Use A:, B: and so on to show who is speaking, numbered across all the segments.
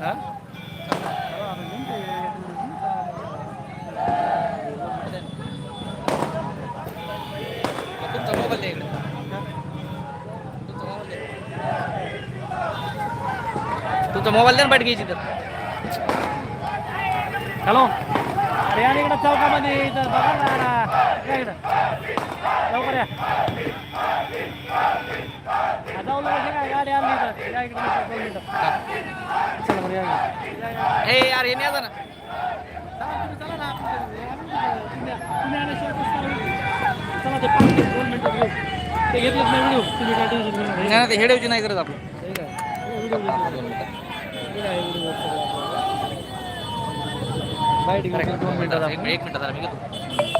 A: हा तुमचा मोबाईल द्या इकडे तुमचा मोबाईल द्या तुमचा मोबाईल द्या ना पाठ घ्यायची तर
B: हॅलो अरे या इकडं चौकामध्ये इथं. बघा ना. या इकडं. लवकर या हा, जाऊ लवकर काय चला
A: हे यार हे नाही जा ना
B: ते पाच मिनिट, दोन ते नाही तुम्ही काय
A: नाही ना, ते हेडवची नाही करत आपण दोन एक
B: मिनिटात
A: एक मी घेतो.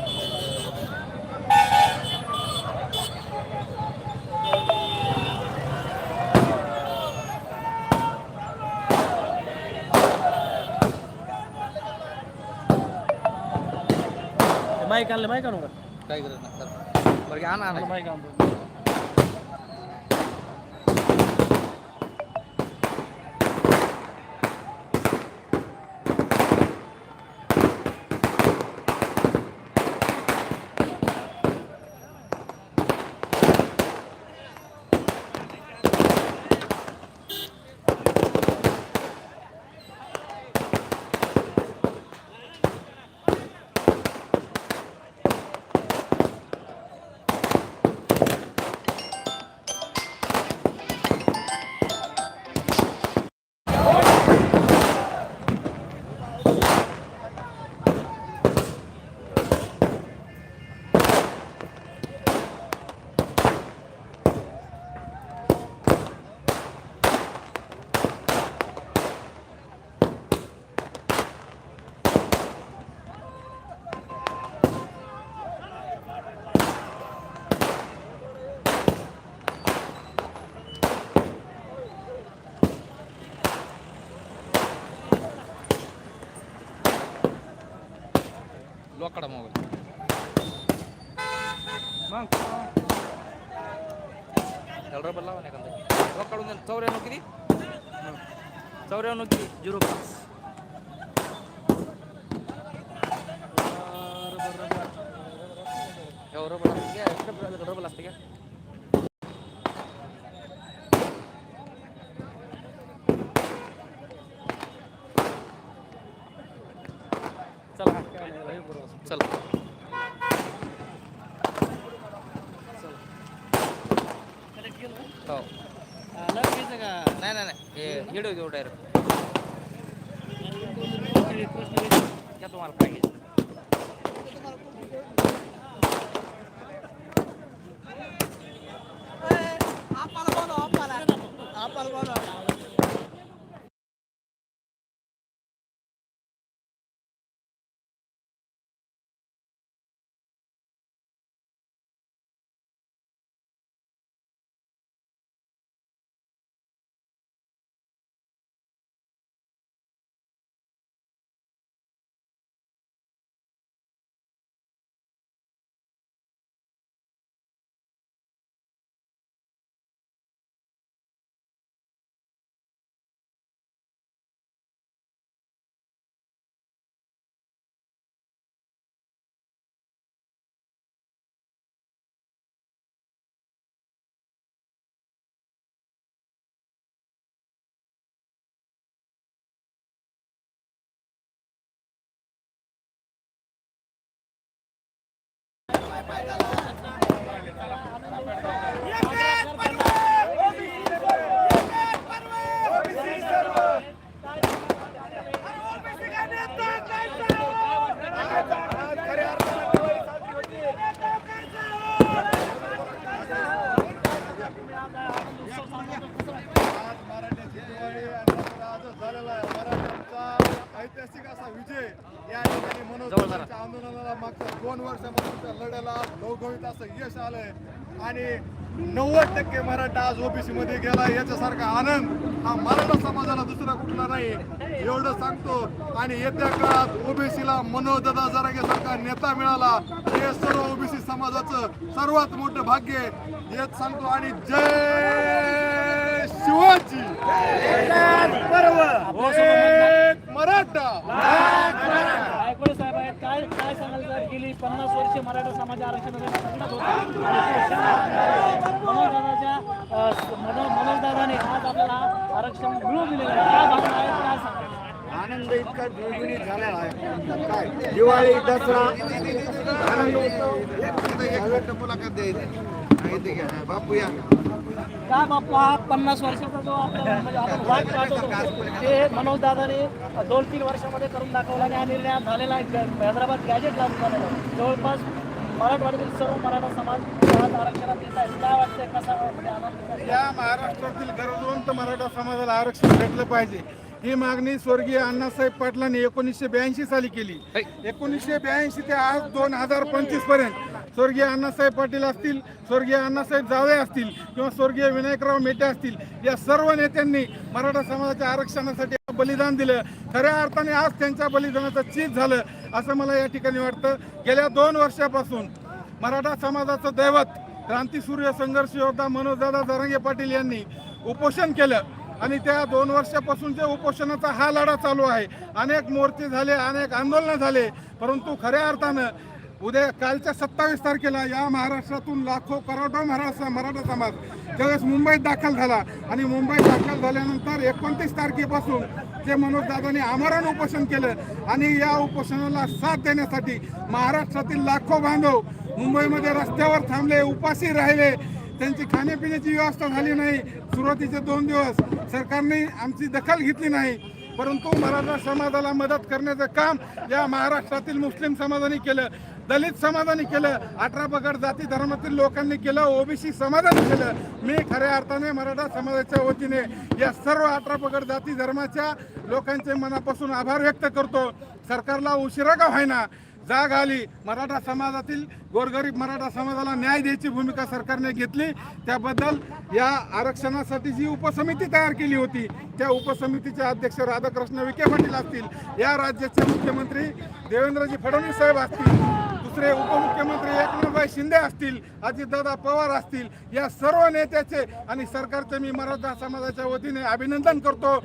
B: माईक आणलं माईक आणू का
A: काय करत नाही. बरं घ्या आणा आणा.
B: आणतो
A: लोकडा मोबाईल.
B: मग?
A: त्याला रबर लावा नाही लोक काढून द्या चौऱ्याण्णव किती? चौऱ्याण्णव किती? झिरो पाच. रबर रबर रबर असते घ्या
B: चला काय नाही, हे बरोबर.
A: चला
B: Correct केलं?
A: हो
B: हा, लग घ्यायचं का?
A: नाही नाही नाही हे हिडो
C: Fight the समाजाचं सर्वात मोठं भाग्य हेच सांगतो आणि जय
D: शिवाजी. एक मराठा.
B: गायकवाड साहेब आहेत काय काय सांगाल गेली पन्नास वर्ष मराठा समाज आरक्षणासाठी लढत होता. मनोजदादाच्या मनोजदादाने आज आपल्याला आरक्षण मिळवून दिलेलं आहे. काय भावना आहेत काय सांगाल?
E: आनंद इतका द्विगुणित झालेला आहे काय? दिवाळी दसरा. आनंद उत्सव. मुलाखत द्यायची बापू या.
B: काय बाप्पा हा पन्नास वर्षाचा जो आपला म्हणजे ते मनोजदादाने दोन तीन वर्षामध्ये करून दाखवला आणि हा निर्णय झालेला आहे. हैदराबाद गॅजेट लागू झालेला आहे. जवळपास मराठवाड्यातील सर्व मराठा समाज आरक्षणात येत आहेत काय वाटतंय? कसा म्हणजे कसा?
D: या महाराष्ट्रातील गरजवंत मराठा समाजाला आरक्षण भेटलं पाहिजे. ही मागणी स्वर्गीय अण्णासाहेब पाटलांनी एकोणीसशे ब्याऐंशी साली केली. एकोणीसशे ब्याऐंशी ते आज दोन हजार पंचवीसपर्यंत स्वर्गीय अण्णासाहेब पाटील असतील स्वर्गीय अण्णासाहेब जावळे असतील किंवा स्वर्गीय विनायकराव मेटे असतील या सर्व नेत्यांनी मराठा समाजाच्या आरक्षणासाठी बलिदान दिलं. खऱ्या अर्थाने आज त्यांच्या बलिदानाचं चीज झालं असं मला या ठिकाणी वाटतं. गेल्या दोन वर्षापासून मराठा समाजाचं दैवत क्रांतीसूर्य संघर्ष योद्धा मनोजदादा जरांगे पाटील यांनी उपोषण केलं. आणि त्या दोन वर्षापासून जे उपोषणाचा हा लढा चालू आहे अनेक मोर्चे झाले अनेक आंदोलनं झाले परंतु खऱ्या अर्थानं उद्या कालच्या सत्तावीस तारखेला या महाराष्ट्रातून लाखो करोडो महाराष्ट्र मराठा समाज ज्यावेळेस मुंबईत दाखल झाला आणि मुंबईत दाखल झाल्यानंतर एकोणतीस तारखेपासून जे मनोजदादांनी आमरण उपोषण केलं आणि या उपोषणाला साथ देण्यासाठी महाराष्ट्रातील लाखो बांधव मुंबईमध्ये रस्त्यावर थांबले उपाशी राहिले त्यांची खाण्यापिण्याची व्यवस्था झाली नाही. सुरुवातीचे दोन दिवस सरकारने आमची दखल घेतली नाही. परंतु मराठा समाजाला मदत करण्याचं काम या महाराष्ट्रातील मुस्लिम समाजाने केलं. दलित समाजाने केलं. अठरा पगड जाती धर्मातील लोकांनी केलं. ओबीसी समाजाने केलं. मी खऱ्या अर्थाने मराठा समाजाच्या वतीने या सर्व अठरा पगड जाती धर्माच्या लोकांचे मनापासून आभार व्यक्त करतो. सरकारला उशिरा का व्हायना? जाग आली. मराठा समाजातील गोरगरीब मराठा समाजाला न्याय द्यायची भूमिका सरकारने घेतली. त्याबद्दल या आरक्षणासाठी जी उपसमिती तयार केली होती त्या उपसमितीचे अध्यक्ष राधाकृष्ण विखे पाटील असतील. या राज्याचे मुख्यमंत्री देवेंद्रजी फडणवीस साहेब असतील. दुसरे उपमुख्यमंत्री एकनाथभाई शिंदे असतील अजितदादा पवार असतील या सर्व नेत्याचे आणि सरकारचे मी मराठा समाजाच्या वतीने अभिनंदन करतो.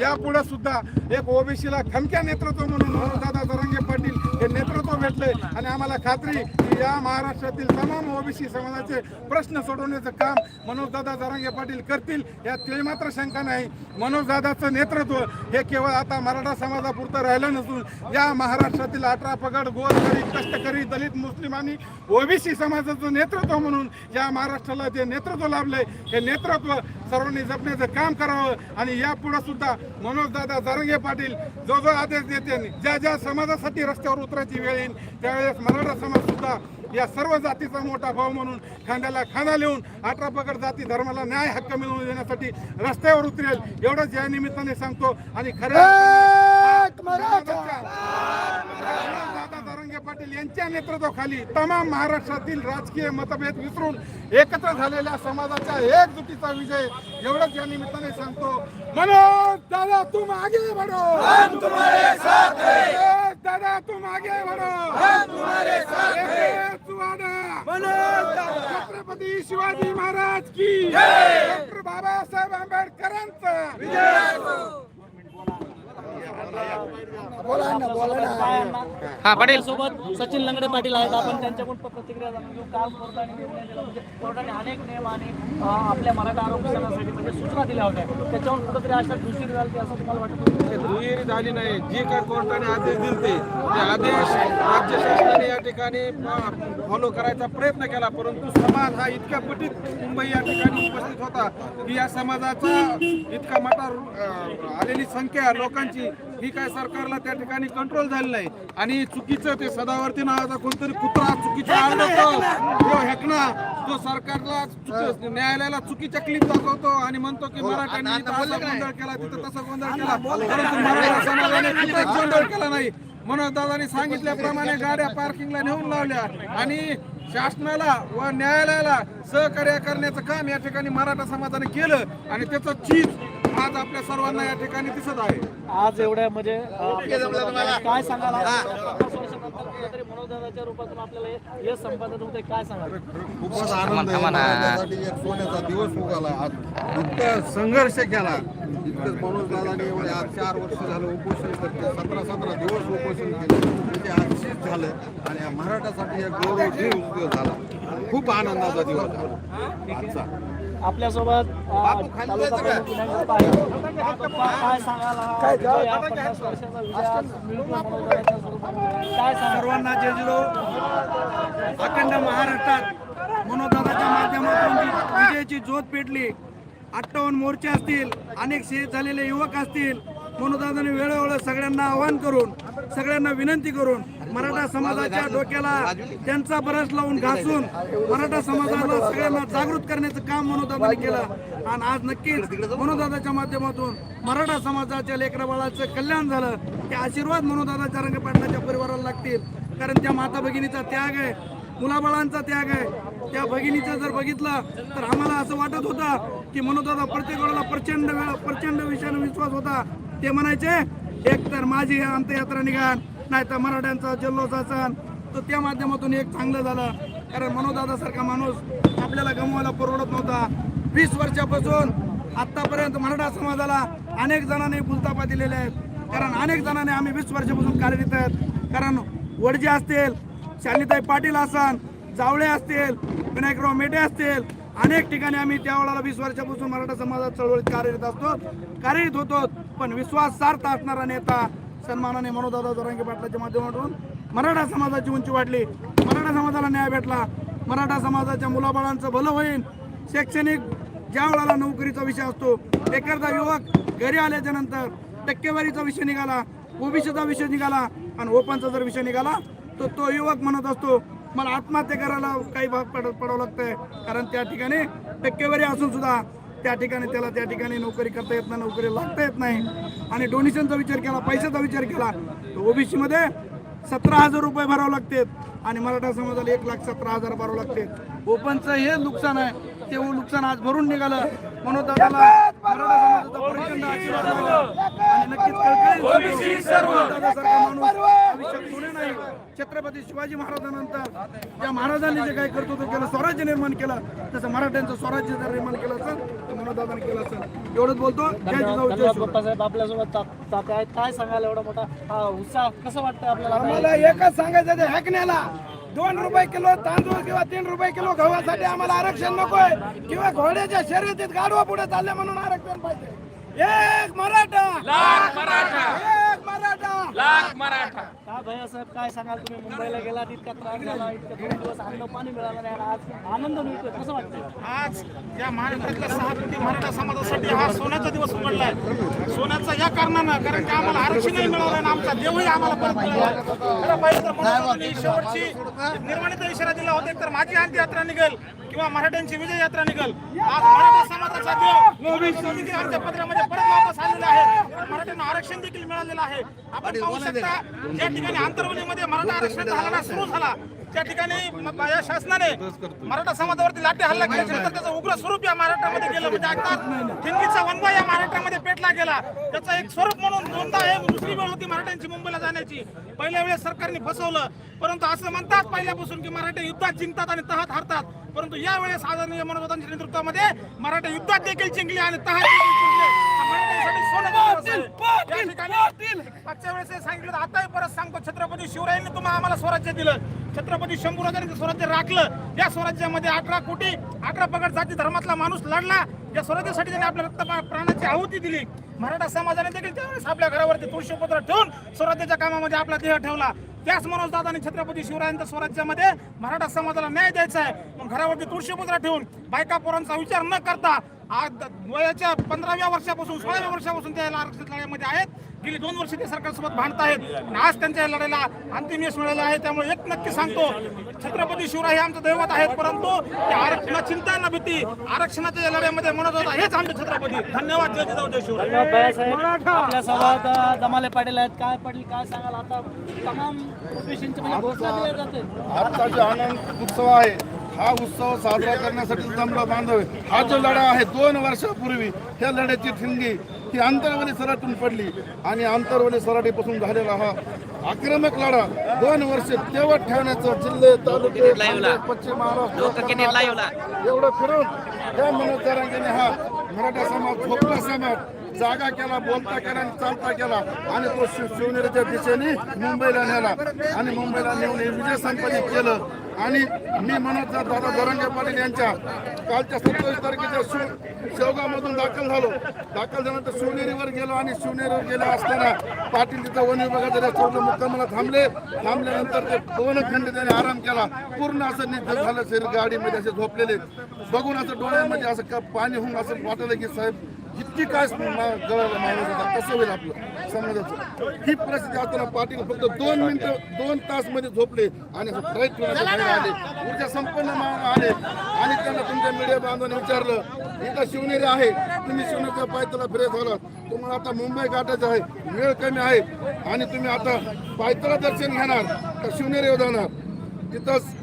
D: यापुढे सुद्धा एक ओबीसीला खमक्या नेतृत्व म्हणून मनोजदादा जरांगे पाटील हे नेतृत्व भेटले. आणि आम्हाला खात्री की या महाराष्ट्रातील तमाम ओबीसी समाजाचे प्रश्न सोडवण्याचं काम मनोजदादा जरांगे पाटील करतील यात मात्र शंका नाही. मनोजदादाचं नेतृत्व हे केवळ आता मराठा समाजापुरतं राहिलं नसून या महाराष्ट्रातील अठरा पगड गोरगरीब कष्टकरी दलित मुस्लिम आणि ओबीसी समाजाचं नेतृत्व म्हणून या महाराष्ट्राला जे नेतृत्व लाभलंय हे नेतृत्व सर्वांनी जपण्याचं काम करावं आणि यापुढे सुद्धा मनोजदादा जारंगे पाटील जो जो आदेश देते ज्या ज्या समाजासाठी रस्त्यावर उतरायची वेळ येईल त्यावेळेस मराठा समाज सुद्धा या सर्व जातीचा मोठा भाव म्हणून खांद्याला खांदा लिहून अठरा पगड जाती धर्माला न्याय हक्क मिळवून देण्यासाठी रस्त्यावर उतरेल एवढंच या निमित्ताने सांगतो आणि खऱ्या दादा तरंगे पाटील यांच्या नेतृत्वाखाली तमाम महाराष्ट्रातील राजकीय मतभेद विसरून एकत्र झालेल्या समाजाच्या एकजुटीचा विजय एवढंच या निमित्ताने सांगतो. मनोज दादा तुम आगे बढ़ो हम तुम्हारे साथ हैं. दादा तुम आगे बढ़ो हम तुम्हारे साथ हैं. मनोज छत्रपती शिवाजी महाराज की. डॉक्टर बाबासाहेब आंबेडकरांचा.
F: हा पाटील.
B: सोबत सचिन लंगडे पाटील आहेत. आपण त्यांच्याकडून प्रतिक्रिया जाणून घेऊ. काल कोर्टाने निर्णय दिला म्हणजे कोर्टाने अनेक नियम आणि आपल्या मराठा आरक्षणासाठी म्हणजे सूचना दिल्या होत्या. त्याच्यावर कुठेतरी अशा दुसरी झाली असं तुम्हाला वाटतं
G: दुहेरी झाली नाही. जे काय कोर्टाने आदेश दिले ते आदेश राज्य शासनाने या ठिकाणी फॉलो करायचा प्रयत्न केला. परंतु समाज हा इतका पटीत मुंबई या ठिकाणी उपस्थित होता की या समाजाचा इतका मोठा आलेली संख्या लोकांची ही काय सरकारला त्या ठिकाणी कंट्रोल झाली नाही. आणि चुकीचं ते सदावर्ती नावाचा कोणतरी कुत्रा चुकीचा जो हेकणा जो सरकारला चुकी- न्यायालयाला चुकीच्या क्लिप दाखवतो आणि म्हणतो की मराठ्यांनी इथं असा गोंधळ केला तिथं तसा गोंधळ केला. परंतु मराठा समाजाने कुठेच गोंधळ केला नाही. म्हणून दादानी सांगितल्याप्रमाणे गाड्या पार्किंगला नेऊन लावल्या आणि शासनाला व न्यायालयाला सहकार्य करण्याचं काम या ठिकाणी मराठा समाजाने केलं आणि त्याचं चीज आज आपल्या सर्वांना या ठिकाणी दिसत आहे.
B: आज एवढ्या म्हणजे काय सांगाल? रूपातून आपल्याला हे- संपादन होते काय सांगाल?
D: खूपच आनंद आहे. माझ्यासाठी एक सोन्याचा दिवस उगाला आज इतकं संघर्ष केला. इतकं मनोज दादाने एवढे आज चार वर्ष झालं उपोषण करते. सतरा सतरा दिवस उपोषण केलं. आज शीत झालं आणि या मराठासाठी एक गौरव दिवस झाला. खूप आनंदाचा दिवस झाला. आजचा.
B: आपल्यासोबत
H: सर्वांना जय जिरो अखंड महाराष्ट्रात मनोदादाच्या माध्यमातून जी विजयाची ज्योत पेटली अठ्ठावन्न मोर्चे असतील अनेक शहीद झालेले युवक असतील मनोदादाने वेळोवेळी सगळ्यांना आवाहन करून सगळ्यांना विनंती करून मराठा समाजाच्या डोक्याला त्यांचा बरस लावून घासून मराठा समाजाला सगळ्यांना जागृत करण्याचं काम मनोदादाने केलं. आणि आज नक्कीच मनोदादाच्या माध्यमातून मराठा समाजाच्या लेकरा बाळाचं कल्याण झालं. ते आशीर्वाद मनोदादाच्या रंग पाटलाच्या परिवाराला लागतील. कारण त्या माता भगिनीचा त्याग आहे. मुलाबाळांचा त्याग आहे. त्या भगिनीचं जर बघितलं तर आम्हाला असं वाटत होतं की मनोदादा प्रत्येक वेळेला प्रचंड वेळा प्रचंड विषयाने विश्वास होता. ते म्हणायचे एक तर माझी अंत्ययात्रा निघाल नाही तर मराठ्यांचा जल्लोचा सण तर त्या माध्यमातून एक चांगलं झालं. कारण मनोदादासारखा माणूस आपल्याला गमवायला परवडत नव्हता. वीस वर्षापासून आतापर्यंत मराठा समाजाला अनेक जणांनी भूलतापा दिलेल्या आहेत. कारण अनेक जणांनी आम्ही वीस वर्षापासून कार्यरत आहेत. कारण वडजे असतील शालिताई पाटील असन जावळे असतील विनायकराव मेटे असतील अनेक ठिकाणी आम्ही त्यावेळेला वीस वर्षापासून मराठा समाजात चळवळीत कार्यरत असतो कार्यरत होतो. पण विश्वास सार्थ असणारा नेता सन्मानाने मनोदादा जरांगे पाटलाच्या माध्यमातून मराठा समाजाची उंची वाढली. मराठा समाजाला न्याय भेटला. मराठा समाजाच्या मुलाबाळांचं भलं होईल शैक्षणिक ज्या वेळेला नोकरीचा विषय असतो एखादा युवक घरी आल्याच्यानंतर टक्केवारीचा विषय निघाला ओबीसीचा विषय निघाला आणि ओपनचा जर विषय निघाला तर तो युवक म्हणत असतो मला आत्महत्या करायला काही भाग पड पडावं लागतंय. कारण त्या ठिकाणी टक्केवारी असून सुद्धा त्या ठिकाणी त्याला त्या ठिकाणी नोकरी करता येत नाही नोकरी लागता येत नाही. आणि डोनेशनचा विचार केला पैशाचा विचार केला तर ओबीसीमध्ये सतरा हजार रुपये भरावे लागतात आणि मराठा समाजाला एक लाख सतरा हजार भरावे लागतात ओपनचं हे नुकसान आहे ते नुकसान आज भरून निघालं. म्हणून दादाला छत्रपती शिवाजी महाराजांनंतर ज्या महाराजांनी जे काही कर्तृत्व केलं स्वराज्य निर्माण केलं तसं मराठ्यांचं स्वराज्य जर निर्माण केलं असेल तर मनोदादाने केलं असेल. एवढंच बोलतो.
B: बाप्पासाहेब. आपल्यासोबत ता- काय सांगाल एवढा मोठा हा उत्साह कसं वाटतं आपल्याला?
H: आम्हाला एकच सांगायचं ते हॅकण्याला. दोन रुपये किलो तांदूळ किंवा तीन रुपये किलो गव्हासाठी आम्हाला आरक्षण नकोय. किंवा घोड्याच्या शर्यतीत गाडवा पुढे चालले म्हणून आरक्षण पाहिजे. एक मराठा!
F: लाख मराठा!
H: एक मराठा!
F: लाख मराठा!
B: काय भैयासाहेब काय सांगाल तुम्ही? मुंबईला गेलात इतका त्रास झाला इतके दोन दिवस अन्न पाणी मिळालं नाही आणि आज आनंद मिळतोय कसं वाटतं
I: आज या महाराष्ट्रातल्या सहा कोटी मराठा समाजासाठी हा सोन्याचा दिवस उघडलाय सोन्याचा या कारणानं कारण की आम्हाला आरक्षणही मिळालं आणि आमचा देवही आम्हाला परत मिळाला. खरं पाहिजे तर मनोजांनी शेवटची निर्माणीचा इशारा दिला होता तर माझी अंत्ययात्रा निघेल किंवा मराठ्यांची विजय यात्रा निघेल. आज मराठा समाजाचा देव परत वापस आलेला आहे. मराठ्यांना आरक्षण देखील मिळालेलं आहे. आपण पाहू शकता ज्या ठिकाणी आंतरवलीमध्ये मराठा आरक्षणाचा हल्ला सुरू झाला. त्या ठिकाणी या शासनाने मराठा समाजावरती लाठी हल्ला केल्याच्यानंतर त्याचं उग्र स्वरूप या महाराष्ट्रामध्ये गेलं. म्हणजे अर्थात ठिणगीचा वनवा या महाराष्ट्रामध्ये पेटला गेला. त्याचं एक स्वरूप म्हणून दोनदा हे दुसरी वेळ होती मराठ्यांची मुंबईला जाण्याची. पहिल्या वेळेस सरकारने फसवलं. परंतु असं म्हणतात पहिल्यापासून की मराठे युद्धात जिंकतात आणि तहात हारतात. परंतु या वेळेस आदरणीय मनोजांच्या नेतृत्वामध्ये मराठे युद्धात देखील जिंकले आणि तहात सांगितलं आताही परत सांगतो. छत्रपती शिवरायांनी तुम्हाला आम्हाला स्वराज्य दिलं. छत्रपती शंभूराजांनी स्वराज्य राखलं या स्वराज्यामध्ये अठरा कोटी अठरा पगड जाती धर्मातला माणूस लढला या स्वराज्यासाठी त्यांनी आपल्या रक्त प्राणाची आहुती दिली. मराठा समाजाने देखील त्यावेळेस आपल्या घरावरती तुळशीपत्र ठेवून स्वराज्याच्या कामामध्ये आपला देह ठेवला. त्याच मनोज दादानी छत्रपती शिवरायांच्या स्वराज्यामध्ये मराठा समाजाला न्याय द्यायचा आहे. मग घरावरती तुळशीपत्र ठेवून बायका पोरांचा विचार न करता आज वयाच्या पंधराव्या वर्षापासून सोळाव्या वर्षापासून त्या आरक्षित लढ्यामध्ये आहेत. गेली दोन वर्ष ते सरकारसोबत भांडत आहेत. आणि आज त्यांच्या या लढाईला अंतिम यश मिळालं आहे त्यामुळे एक नक्की सांगतो छत्रपती शिवराय हे आमचं दैवत आहेत परंतु त्या आरक्षणा चिंता न भीती आरक्षणाच्या या लढ्यामध्ये म्हणत होता हेच आमचे छत्रपती. धन्यवाद जय जिजाऊ जय शिवराय.
B: आपल्यासोबत दमाले पाटील आहेत. काय पाटील काय सांगाल? आता तमाम म्हणजे
D: आजचा जो आनंद उत्सव आहे हा उत्सव साजरा करण्यासाठी जमला बांधव. हा जो लढा आहे दोन वर्षापूर्वी ह्या लढ्याची ठिणगी ही आंतरवली सराटून पडली आणि आंतरवली सराटीपासून झालेला हा
J: आक्रमक लढा दोन वर्ष तेवढ ठेवण्याचं जिल्हे तालुके पश्चिम महाराष्ट्र एवढं फिरून त्या मनोज जरांगेने हा मराठा समाज झोपला समाज जागा केला बोलता केला आणि चालता केला. आणि तो शिव शिवनेरीच्या दिशेने मुंबईला नेला. आणि मुंबईला नेऊन विजय संपादित केलं. आणि मी म्हणत दादा धरंगे पाटील यांच्या कालच्या सत्तावीस तारखेच्या शिव शेवगावमधून दाखल झालो. दाखल झाल्यानंतर शिवनेरीवर गेलो आणि शिवनेरीवर गेलो असताना पाटील तिथं वन विभागाच्या रस्त्यावर मुक्कामाला थांबले. थांबल्यानंतर ते दोन खंड त्याने आराम केला. पूर्ण असं निधन झालं शरीर गाडीमध्ये असे झोपलेले. बघून असं डोळ्यामध्ये असं पाणी होऊन असं वाटलं की साहेब इतकी काय गळाला माणूस होता कसं होईल आपलं समाजाचं? ही परिस्थिती असताना पाटील फक्त दोन मिनिटं दोन तासमध्ये झोपले आणि आले. ऊर्जा संपन्न आले. आणि त्यांना तुमच्या मीडिया बांधवांनी विचारलं इथं शिवनेरी आहे. तुम्ही शिवनेरीच्या पायथ्याला फिरत झाला तुम्हाला आता मुंबई गाठायचं आहे. वेळ कमी आहे. आणि तुम्ही आता पायथ्याला दर्शन घेणार. तर शिवनेरीवर जाणार. तिथंच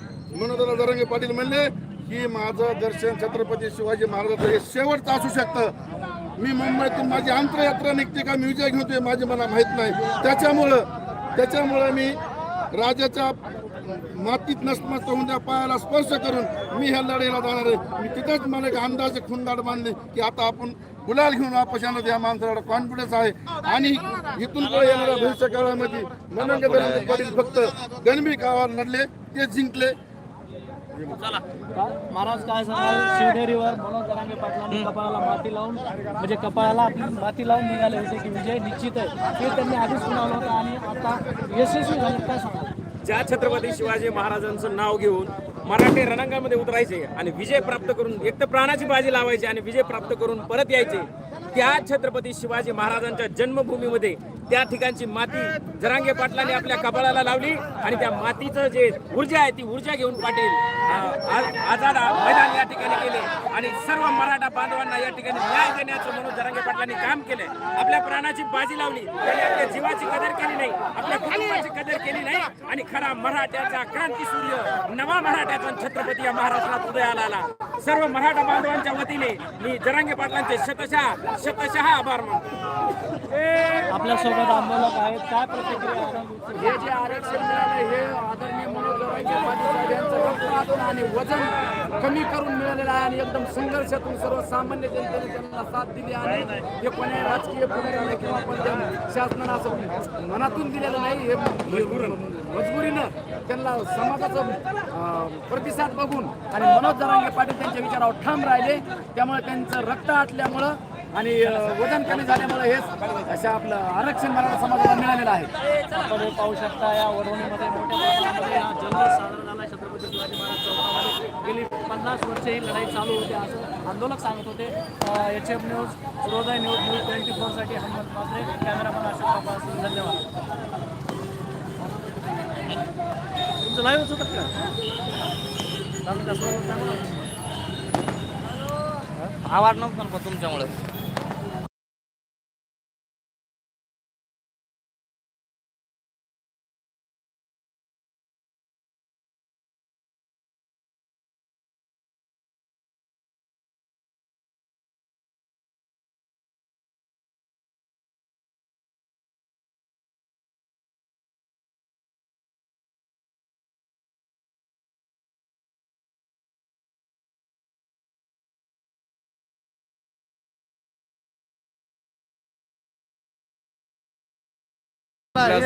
J: मनोदरा जरंगे पाटील म्हणले की माझं दर्शन छत्रपती शिवाजी महाराजांचं हे शेवटचं असू शकतं. मी मुंबईतून माझी अंतरयात्रा निघते का म्युझिक घेतोय माझे मला माहीत नाही. त्याच्यामुळं त्याच्यामुळं मी राजाच्या मातीत नसमस्त होऊन त्या पायाला स्पर्श करून मी ह्या लढाईला जाणार आहे. मी तिथेच मला एक अंदाजे खुंदाड बांधले की आता आपण गुलाल घेऊन वापस येणार या माणसाला कॉन्फिडन्स आहे. आणि इथून पुढे येणाऱ्या भविष्य काळामध्ये फक्त गणबी गावाला लढले ते जिंकले.
B: महाराज काय सांगाल? शिवनेरीवर मनोज जरांगे पाटलांनी कपाळाला माती लावून म्हणजे कपाळाला माती लावून निघाले होते की विजय निश्चित आहे. हे त्यांनी आधीच सुनावलं होतं आणि आता यशस्वी झाले काय सांगाल?
F: ज्या छत्रपती शिवाजी महाराजांचं नाव घेऊन मराठी रणांगणामध्ये उतरायचे आणि विजय प्राप्त करून एक तर प्राणाची बाजी लावायची आणि विजय प्राप्त करून परत यायचे त्या छत्रपती शिवाजी महाराजांच्या जन्मभूमीमध्ये त्या ठिकाणची माती जरांगे पाटलांनी आपल्या कपाळाला लावली आणि त्या मातीचं जे ऊर्जा आहे ती ऊर्जा घेऊन पाटील आजादा आज- मैदान या ठिकाणी केले आणि सर्व मराठा बांधवांना या ठिकाणी न्याय देण्याचं म्हणून जरांगे पाटलांनी काम केलंय आपल्या प्राणाची बाजी लावली. त्यांनी आपल्या जीवाची कदर केली नाही आपल्या कुटुंबाची कदर केली नाही आणि खरा मराठ्याचा क्रांती सूर्य नवा मराठ्याचा छत्रपती या महाराष्ट्रात उदयाला आला. सर्व मराठा बांधवांच्या वतीने मी जरांगे पाटलांचे शतशः शतशः आभार मानतो.
B: आपल्या सोबत आंदोलक आहेत. काय प्रतिक्रिया
F: हे जे आरक्षण मिळालं हे आदरणीय मनोज पाटील यांचं आणि वजन कमी करून मिळालेलं आहे आणि एकदम संघर्षातून सर्वसामान्य जनतेने त्यांना साथ दिली आणि हे कोण्या राजकीय पुढाऱ्याने किंवा कोणत्या शासनानं असं मनातून दिलेलं नाही हे मजबुरीनं त्यांना समाजाचं अं, प्रतिसाद बघून आणि मनोज जरांगे पाटील त्यांच्या विचारावर ठाम राहिले. त्यामुळे त्यांचं रक्त आटल्यामुळं आणि वजन कमी झाल्यामुळे हे अशा आपलं आरक्षण मराठा समाजाला मिळालेलं आहे.
B: आपण हे पाहू शकता या वडवणीमध्ये मोठ्या प्रमाणामध्ये हा जल्लोष साजरा झाला छत्रपती शिवाजी महाराज चौकामध्ये गेली पन्नास वर्षे ही लढाई चालू होती असं आंदोलक सांगत होते. H F news Suryoday news news twenty फोरसाठी Hanumant Matre cameraman Ashok Tapas धन्यवाद. तुमचं लाईव्ह होतं का? चालू चांगलं
F: आवाज नव्हता पण तुमच्यामुळे.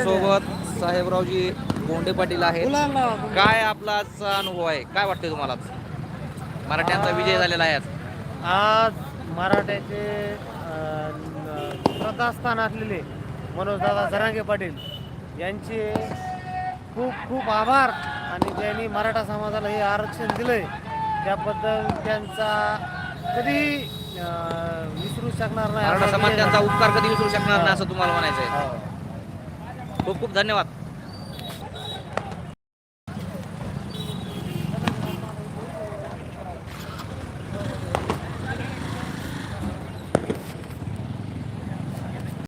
F: सोबत साहेबरावजी गोंडे पाटील आहेत. काय आपला आजचा अनुभव आहे? काय वाटतंय तुम्हाला मराठ्यांचा विजय झालेला आहे आज.
K: आज मराठ्याचे श्रद्धास्थान असलेले मनोजदादा जरांगे पाटील यांचे खूप खूप आभार आणि ज्यांनी मराठा समाजाला हे आरक्षण दिलंय त्याबद्दल त्यांचा कधी विसरू शकणार नाही.
F: मराठा
K: असा
F: समाज
K: विजय
F: त्यांचा
K: झाला.
F: उपकार कधी विसरू शकणार नाही असं तुम्हाला म्हणायचं आहे
K: हो.
F: खूप खूप धन्यवाद.